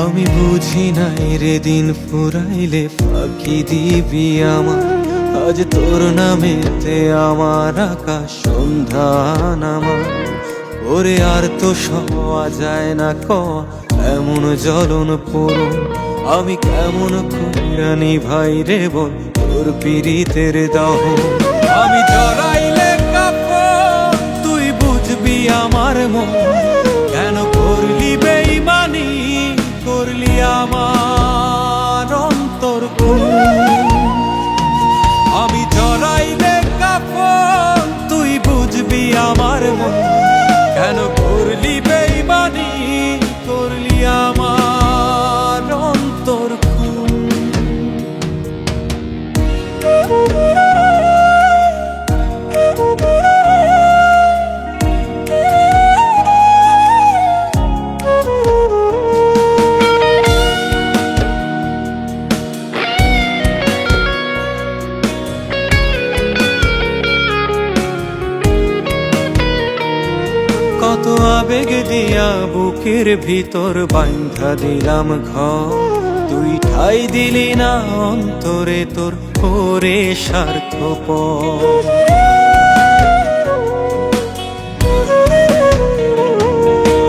আমি বুঝি নাই রে দিন ফুরাইলে ফাঁকি দিবি আমার আজ তোর নামেতে আমার আকাশ সন্ধান আমার। ওরে আর তো সওয়া যায় না ক, এমন জ্বলন পড়ুন আমি কেমন কইরানি ভাই রে বল, তোর পীড়িতের দাহ। আমি জড়াইলে কাপ, তুই বুঝবি আমার মন। আবেগ দিয়া বুকের ভিতর বান্ধা দিলাম ঘর। তুই ঠাই দিলি না অন্তরে তোর ওরে স্বার্থ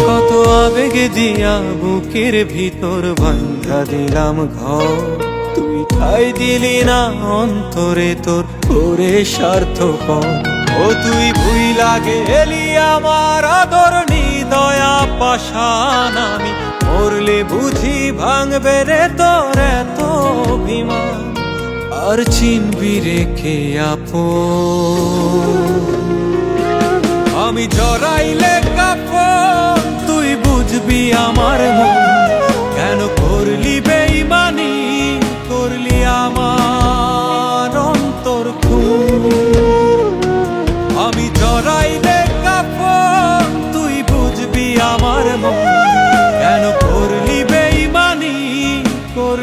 কত আবেগ দিয়া বুকের ভিতর বান্ধা দিলাম ঘর। তুই ঠাই দিলি না অন্তরে তোর ওরে স্বার্থ ও তুই ভুই লাগে এলি আমার আদর দয়া পাশান আমি মরলে বুঝি ভাঙবে রে তোর এত অভিমান। আর চিনবি রেখে আপ আমি জড়াইলে কাপড়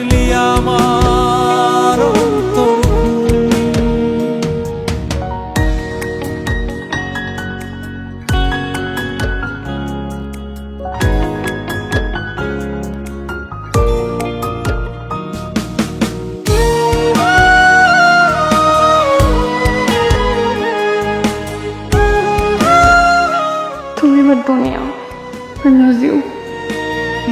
করলি আমার। তুমি আমার দুনিয়া আই লাভ ইউ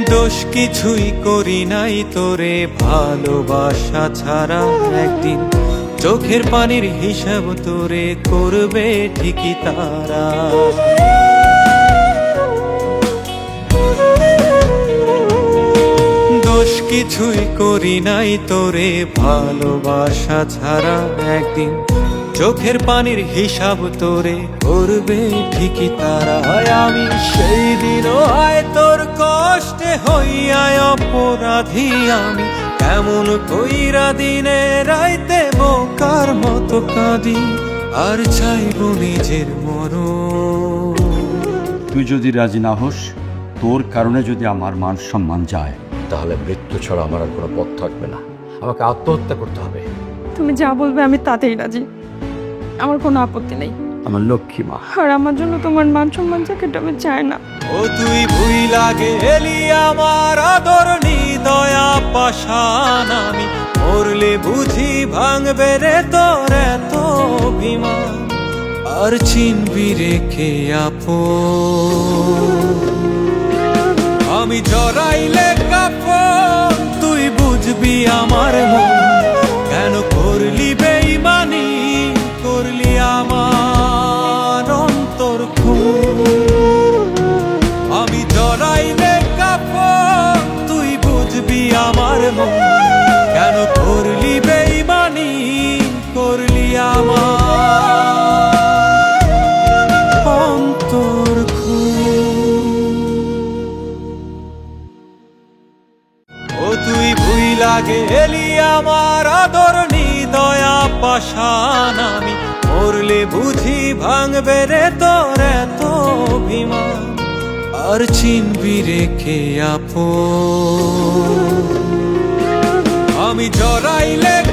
দোষ কিছুই করি নাই তোরে, ভালোবাসা ছাড়া একদিন চোখের পানির হিসাব তোরে করবে ঠিকই তারা। দোষ কিছুই করি নাই তোরে, ভালোবাসা ছাড়া একদিন চোখের পানির হিসাব তোরে করবে ঠিকই তারা। আমি সেই দিনও হয় তোর কষ্টে হইয়ায় অপরাধী আমি। কেমন কইরা দিনে রাইতে বোকার মতো কাঁদি আর চাইব নিজের মরণ। তুই যদি রাজি না হোস তোর কারণে যদি আমার মান সম্মান যায় তাহলে মৃত্যু ছাড়া আমার আর কোনো পথ থাকবে না। আমাকে আত্মহত্যা করতে হবে। তুমি যা বলবে আমি তাতেই রাজি। আমার কোনো আপত্তি নেই। আমার লক্ষ্মী মা। আর আমার জন্য তোমার মান সম্মান যাকে আমি চাই না। ও তুই ভুই লাগে এলি আমার আদর দয়া পাশান আমি। মরলে বুঝি ভাঙবে রে তোর এত অভিমান। আর চিনবি রেখে আপো আমি জড়াইলে কাপড় তুই বুঝবি আমার মন। আমার অন্তর ও আমার আদর দয়া পাশান আমি। মরলে বুঝি ভাঙবে রে তোর এত অভিমান। আর চিনবি রেখে আমি জড়াইলে